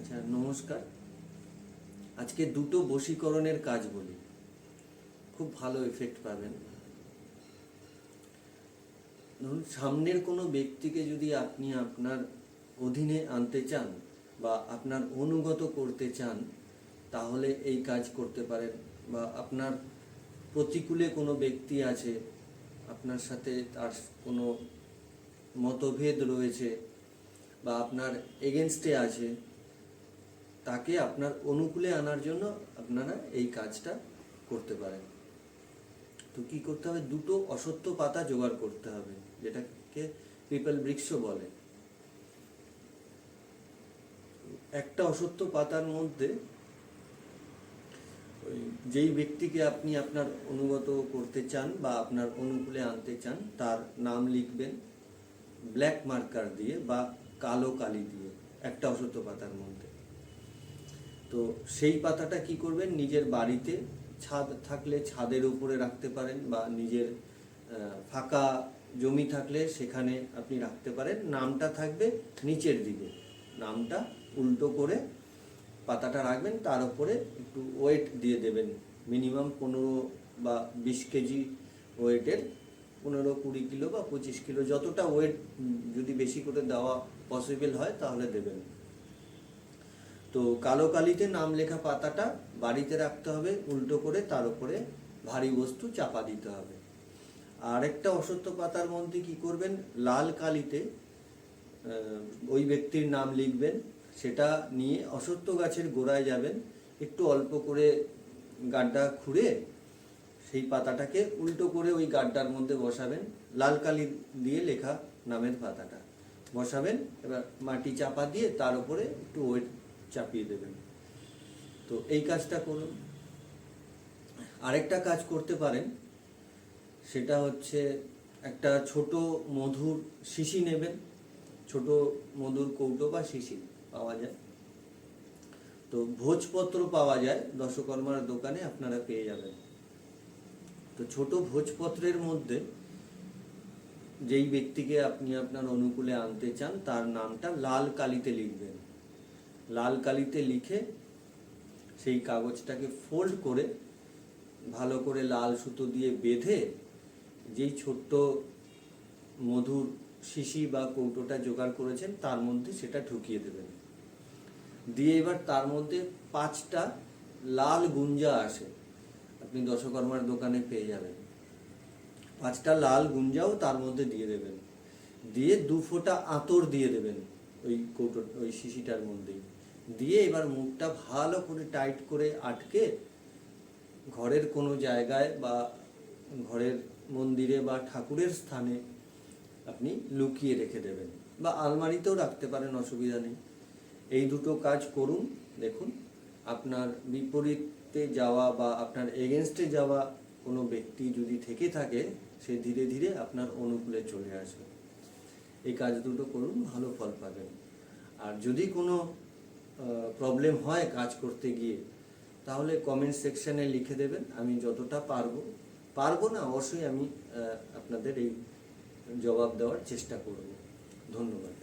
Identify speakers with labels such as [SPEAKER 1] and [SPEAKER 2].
[SPEAKER 1] আচ্ছা নমস্কার। আজকে দুটো বশীকরণের কাজ বলি। খুব ভালো এফেক্ট পাবেন। ধরুন, সামনের কোনো ব্যক্তিকে যদি আপনি আপনার অধীনে আনতে চান বা আপনার অনুগত করতে চান, তাহলে এই কাজ করতে পারেন বা আপনার প্রতিকূলে কোনো ব্যক্তি আছে, আপনার সাথে তার কোনো মতভেদ রয়েছে বা আপনার এগেনস্টে আছে তাকে আপনার অনুকূলে আনার জন্য আপনারা এই কাজটা করতে পারেন। তো কি করতে হবে? দুটো অসত্য পাতা জোগাড় করতে হবে, যেটাকে পিপল বৃক্ষ বলে। একটা অসত্য পাতার মধ্যে যেই ব্যক্তিকে আপনি আপনার অনুগত করতে চান বা আপনার অনুকূলে আনতে চান, তার নাম লিখবেন ব্ল্যাক মার্কার দিয়ে বা কালো কালি দিয়ে, একটা অসত্য পাতার মধ্যে। তো সেই পাতাটা কি করবেন? নিজের বাড়িতে ছাদ থাকলে ছাদের উপরে রাখতে পারেন বা নিজের ফাঁকা জমি থাকলে সেখানে আপনি রাখতে পারেন। নামটা থাকবে নিচের দিকে। নামটা উল্টো করে পাতাটা রাখবেন, তার উপরে একটু ওয়েট দিয়ে দেবেন। মিনিমাম পনেরো বা বিশ কেজি ওয়েটের পনেরো কুড়ি কিলো বা পঁচিশ কিলো, যতটা ওয়েট যদি বেশি করে দেওয়া পসিবল হয় তাহলে দেবেন। তো কালো কালিতে নাম লেখা পাতাটা বাড়িতে রাখতে হবে, উল্টো করে তার উপরে ভারী বস্তু চাপা দিতে হবে। আর একটা অসত্য পাতার মধ্যে কি করবেন? লাল কালিতে ওই ব্যক্তির নাম লিখবেন, সেটা নিয়ে অসত্য গাছের গোড়ায় যাবেন, একটু অল্প করে গাড্ডা খুঁড়ে সেই পাতাটাকে উল্টো করে ওই গাড্ডার মধ্যে বসাবেন, লাল কালি দিয়ে লেখা নামের পাতাটা বসাবেন, এবার মাটি চাপা দিয়ে তার উপরে একটু ওয়েট চাপিয়ে দেবেন। তো এই কাজটা করুন। আরেকটা কাজ করতে পারেন, সেটা হচ্ছে একটা ছোট মধুর শিশি নেবেন। ছোট মধুর কৌটো বা শিশি পাওয়া যায়। তো ভোজপত্র পাওয়া যায়, দশকর্মার দোকানে আপনারা পেয়ে যাবেন। তো ছোট ভোজপত্রের মধ্যে যেই ব্যক্তিকে আপনি আপনার অনুকূলে আনতে চান, তার নামটা লাল কালিতে লিখবেন। লাল কালিতে লিখে সেই কাগজটাকে ফোল্ড করে ভালো করে লাল সুতো দিয়ে বেঁধে যেই ছোট্ট মধুর শিশি বা কৌটোটা জোগাড় করেছেন, তার মধ্যে সেটা ঢুকিয়ে দেবেন। দিয়ে এবার তার মধ্যে পাঁচটা লাল গুঞ্জা আসে, আপনি দশকর্মার দোকানে পেয়ে যাবেন। পাঁচটা লাল গুঞ্জাও তার মধ্যে দিয়ে দেবেন। দিয়ে দু ফোঁটা আতর দিয়ে দেবেন ওই কৌটো, ওই শিশিটার মধ্যেই। দিয়ে এবার মুখটা ভালো করে টাইট করে আটকে ঘরের কোনো জায়গায় বা ঘরের মন্দিরে বা ঠাকুরের স্থানে আপনি লুকিয়ে রেখে দেবেন বা আলমারিতেও রাখতে পারেন, অসুবিধা নেই। এই দুটো কাজ করুন, দেখুন আপনার বিপরীতে যাওয়া বা আপনার এগেনস্টে যাওয়া কোনো ব্যক্তি যদি থেকে থাকে, সে ধীরে ধীরে আপনার অনুকূলে চলে আসবে। এই কাজ দুটো করুন, ভালো ফল পাবেন। আর যদি কোনো প্রবলেম হয় কাজ করতে গিয়ে, তাহলে কমেন্ট সেকশানে লিখে দেবেন, আমি যতটা পারব। পারব না, অবশ্যই আমি আপনাদের এই জবাব দেওয়ার চেষ্টা করব। ধন্যবাদ।